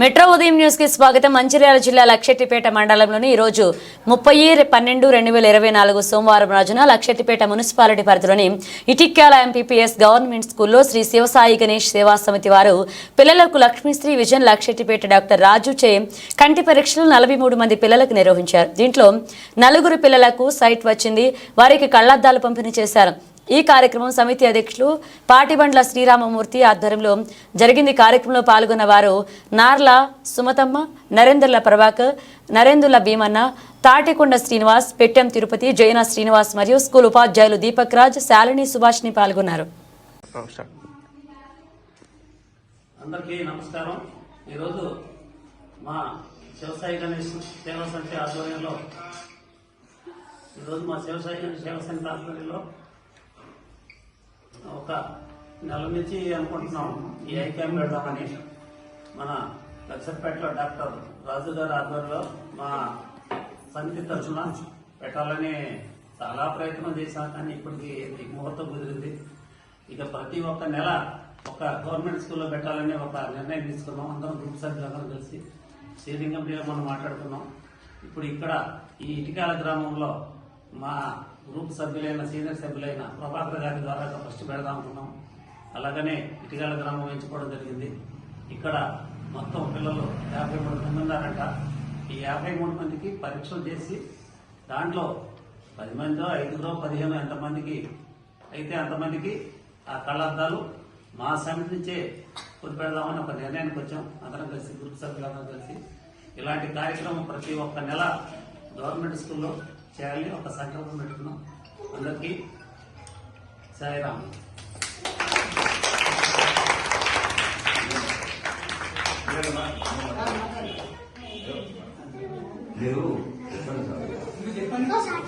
Metro ఉదయం న్యూస్కి స్వాగతం. మంచిర్యాల జిల్లా లక్షెట్టిపేట మండలంలోని ఈరోజు ముప్పై పన్నెండు రెండు వేల ఇరవై నాలుగు సోమవారం రోజున లక్షెట్టిపేట మున్సిపాలిటీ పరిధిలోని ఇటిక్యాల ఎంపీపీఎస్ గవర్నమెంట్ స్కూల్లో శ్రీ శివసాయి గణేష్ సేవా సమితి వారు పిల్లలకు లక్ష్మీశ్రీ విజన్ లక్షెట్టిపేట డాక్టర్ రాజు చే కంటి పరీక్షలు నలభై మూడు మంది పిల్లలకు నిర్వహించారు. దీంట్లో నలుగురు పిల్లలకు సైట్ వచ్చింది. వారికి కళ్ళద్దాలు పంపిణీ చేశారు. ఈ కార్యక్రమం సమితి అధ్యక్షులు పాటిబండ్ల శ్రీరామమూర్తి ఆధ్వర్యంలో జరిగింది. కార్యక్రమంలో పాల్గొన్న వారు నార్ల సుమతమ్మ నరేంద్రల ప్రభాకర్ నరేంద్రుల భీమన్న తాటికొండ శ్రీనివాస్ పెట్టెం తిరుపతి జైన శ్రీనివాస్ మరియు స్కూల్ ఉపాధ్యాయులు దీపక్ రాజ్ శాలిని సుభాష్ని పాల్గొన్నారు. అందరికీ నమస్కారం. ఈరోజు మా శివసాయి గణేష్ సేవా సమితి ఆధ్వర్యంలో ఈరోజు మా శివసాయి గణేష్ సేవా సమితి ఆధ్వర్యంలో ఒక నెల నుంచి అనుకుంటున్నాం. ఈ ఐ క్యాంప్ పెడదామని మన లక్షపేటలో డాక్టర్ రాజు గారి ఆధ్వర్యంలో మా సమితి తరఫున పెట్టాలని చాలా ప్రయత్నం చేశాం కానీ ఇప్పటికి ఈ ముహూర్తం కుదిరింది. ఇక ప్రతి ఒక్క నెల ఒక గవర్నమెంట్ స్కూల్లో పెట్టాలని ఒక నిర్ణయం తీసుకున్నాం. అందరం గ్రూప్ సభ్యులందరం కలిసి స్టీరింగ్ కమిటీలో మనం మాట్లాడుకున్నాం. ఇప్పుడు ఇక్కడ ఈ ఇటికాల గ్రామంలో మా గ్రూప్ సభ్యులైన సీనియర్ సభ్యులైన ప్రభాకర్ గారి ద్వారా ఫస్ట్ పెడదాం అనుకున్నాం. అలాగనే ఇటుగాల గ్రామం ఎంచుకోవడం జరిగింది. ఇక్కడ మొత్తం పిల్లలు యాభై మూడు మంది ఉన్నారంట. ఈ యాభై మూడు మందికి పరీక్షలు చేసి దాంట్లో పది మందో ఐదుగురో పదిహేను ఎంతమందికి అయితే అంతమందికి ఆ కళ్ళద్దాలు మా సమితి నుంచే కొద్ది పెడదామని ఒక నిర్ణయానికి వచ్చాం. అందరం కలిసి గ్రూప్ సభ్యులందరం కలిసి. ఇలాంటి కార్యక్రమం ప్రతి ఒక్క నెల గవర్నమెంట్ స్కూల్లో చేయాలని ఒక సంకల్పం పెట్టుకున్నాం. అందరికీ సాయిరామ్. లేవు.